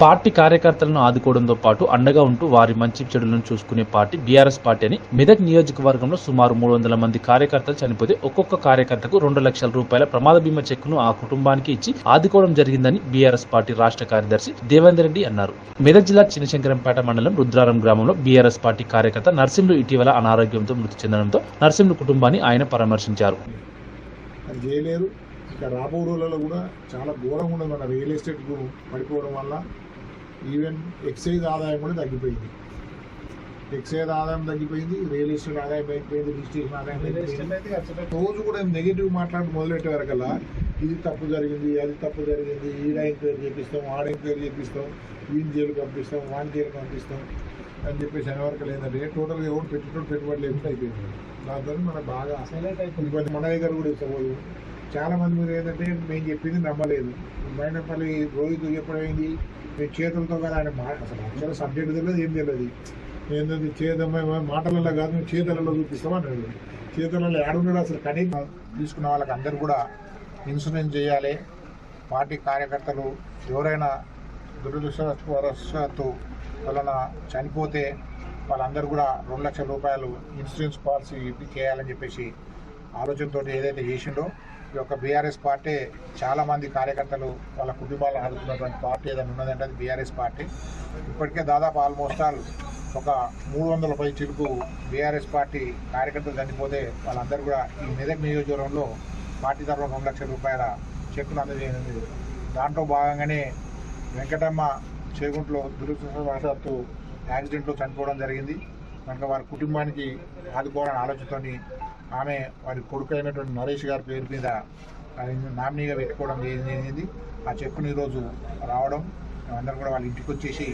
Party కార్యకర్తలను ఆదుకోవడంతో పాటు అండగా ఉంటూ వారి మంచి చెడులను చూసుకునే పార్టీ బీఆర్ఎస్ పార్టీ అని మెదక్ నియోజకవర్గంలో సుమారు మూడు వందల మంది కార్యకర్తలు చనిపోతే ఒక్కొక్క కార్యకర్తకు రెండు లక్షల రూపాయల ప్రమాద బీమా చెక్కును ఆ కుటుంబానికి ఇచ్చి ఆదుకోవడం జరిగిందని బీఆర్ఎస్ పార్టీ రాష్ట్ర కార్యదర్శి దేవేందర్ రెడ్డి అన్నారు. మెదక్ జిల్లా చినశంకరంపేట మండలం రుద్రారం గ్రామంలో బీఆర్ఎస్ పార్టీ కార్యకర్త నర్సింహులు ఇటీవల అనారోగ్యంతో మృతి చెందడంతో నర్సింహులు కుటుంబాన్ని ఆయన పరామర్శించారు. ఇక రాబో రోజులలో కూడా చాలా ఘోరంగా ఉండదు మన రియల్ ఎస్టేట్ పడిపోవడం వల్ల ఈవెన్ ఎక్సైజ్ ఆదాయం కూడా తగ్గిపోయింది. ఎక్సైజ్ ఆదాయం తగ్గిపోయింది రియల్ ఎస్టేట్ ఆదాయం తగ్గిపోయింది రిజిస్ట్రేషన్ ఆదాయం రోజు కూడా నెగిటివ్ మాట్లాడి మొదలెట్టే వరకల్లా ఇది తప్పు జరిగింది అది తప్పు జరిగింది ఈడ ఎంక్వైరీ చేపిస్తాం ఆడ ఎంక్వైరీ చేపిస్తాం వీని జైలు పంపిస్తాం వాని జైలు పంపిస్తాం అని చెప్పేసి అనే వరకు ఏంటంటే టోటల్గా ఎవరు పెట్టుకోవడం పెట్టుబడి లేకుండా అయిపోయింది. దాంతో మనకు బాగా ఇబ్బంది మన దగ్గర కూడా ఇష్టపోదు చాలా మంది మీరు ఏంటంటే మేము చెప్పింది నమ్మలేదు. మైనపల్లి రోజు చెప్పడమైంది మేము చేతులతో కదా ఆయన మాట అసలు అక్షర సబ్జెక్ట్ తెలియదు ఏం తెలియదు. ఏంటంటే చేతమ్మ మాటలలో కాదు మేము చూపిస్తామని చూపిస్తామన్నాడు చేతులలో ఆడున్నాడు అసలు కనీ తీసుకున్న వాళ్ళకి అందరు కూడా ఇన్సూరెన్స్ చేయాలి. పార్టీ కార్యకర్తలు ఎవరైనా దురదృష్టవశాత్తు వలన చనిపోతే వాళ్ళందరూ కూడా రెండు లక్షల రూపాయలు ఇన్సూరెన్స్ పాలసీ చేయాలని చెప్పేసి ఆలోచనతో ఏదైతే చేసిండో ఈ యొక్క బీఆర్ఎస్ పార్టీ చాలా మంది కార్యకర్తలు వాళ్ళ కుటుంబాలను ఆదుకున్నటువంటి పార్టీ ఏదైనా ఉన్నదంటే అది బీఆర్ఎస్ పార్టీ. ఇప్పటికే దాదాపు ఆల్మోస్ట్ ఆల్ ఒక మూడు వందల పై చిలుకు బీఆర్ఎస్ పార్టీ కార్యకర్తలు చనిపోతే వాళ్ళందరూ కూడా ఈ మెదక్ నియోజకవర్గంలో పార్టీ తరఫున రెండు లక్షల రూపాయల చెక్కులు అందజేయనుంది దాంట్లో భాగంగానే వెంకటమ్మ చేగుంట్లో దురదృష్టవశాత్తు యాక్సిడెంట్లో చనిపోవడం జరిగింది. కనుక వారి కుటుంబానికి ఆదుకోవాలని ఆలోచనతోని ఆమె వారి కొడుకు అయినటువంటి నరేష్ గారి పేరు మీద ఆయన నామినీగా పెట్టుకోవడం జరిగింది. ఆ చెక్కును ఈరోజు రావడం మేమందరం కూడా వాళ్ళ ఇంటికి వచ్చేసి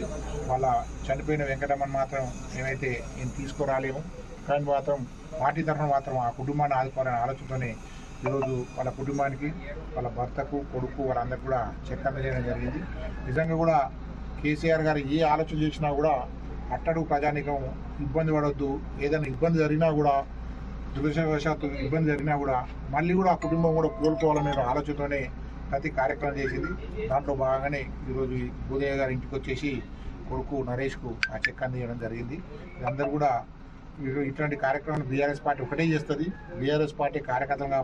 వాళ్ళ చనిపోయిన వెంకటమ్మని మాత్రం మేమైతే నేను తీసుకురాలేము. కానీ మాత్రం పార్టీ తరఫున మాత్రం ఆ కుటుంబాన్ని ఆదుకోవాలనే ఆలోచనతోనే ఈరోజు వాళ్ళ కుటుంబానికి వాళ్ళ భర్తకు కొడుకు వాళ్ళందరికీ కూడా చెక్ అందజేయడం జరిగింది. నిజంగా కూడా కేసీఆర్ గారు ఏ ఆలోచన చేసినా కూడా అట్టడు ప్రజానికం ఇబ్బంది పడవద్దు ఏదైనా ఇబ్బంది జరిగినా కూడా దురదృష్టవశాత్తు ఇబ్బంది జరిగినా కూడా మళ్ళీ కూడా ఆ కుటుంబం కూడా కోలుకోవాలనే ఆలోచనతోనే ప్రతి కార్యక్రమం చేసింది. దాంట్లో భాగంగానే ఈరోజు ఈ భూదయ్య గారి ఇంటికి వచ్చేసి కొడుకు నరేష్కు ఆ చెక్ అందజేయడం జరిగింది. అందరూ కూడా ఇటువంటి కార్యక్రమాన్ని బీఆర్ఎస్ పార్టీ ఒకటే చేస్తుంది. బీఆర్ఎస్ పార్టీ కార్యకర్తలుగా